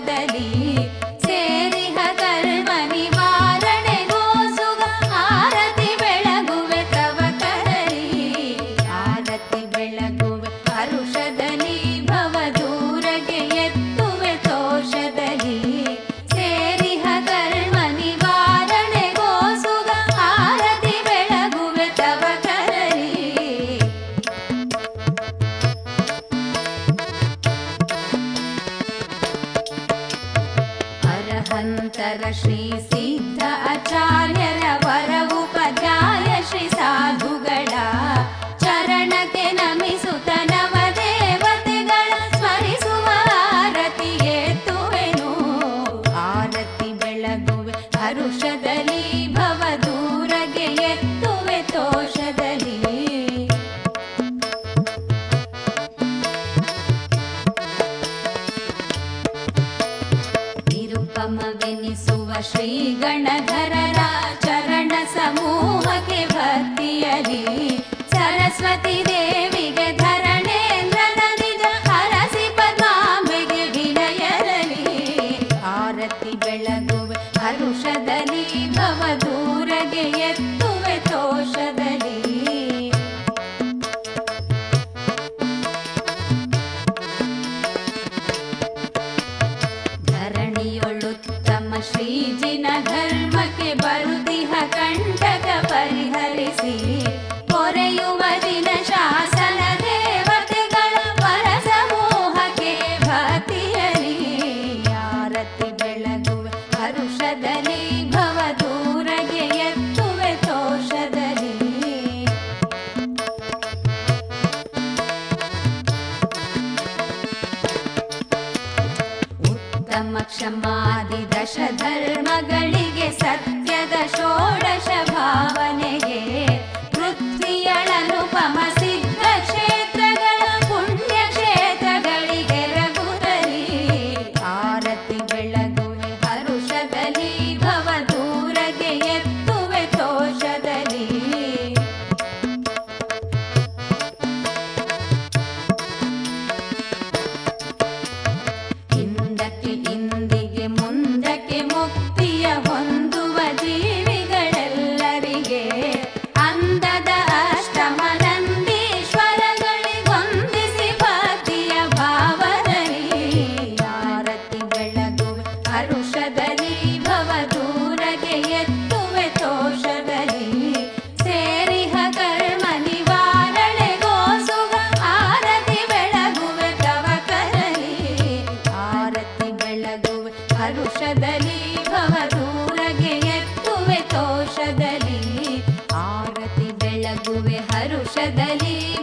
that ಸಂತರ ಶ್ರೀ ಸಿದ್ಧ ಆಚಾರ್ಯರ ವರವುಪಧ್ಯಾಯ ಶ್ರೀ ಸಾಧುಗಳ ಚರಣಕ್ಕೆ ನಮಿಸುತ್ತ ನವದೇವತೆಗಳ ಸ್ಮರಿಸುವ ಆರತಿ ಎತ್ತುವೆನು ಆರತಿ ಬೆಳಗುವೆ ಹರುಷ श्री गणधरराचरण समूहके भक्ति सरस्वती देव chamada. गुवे हरुषली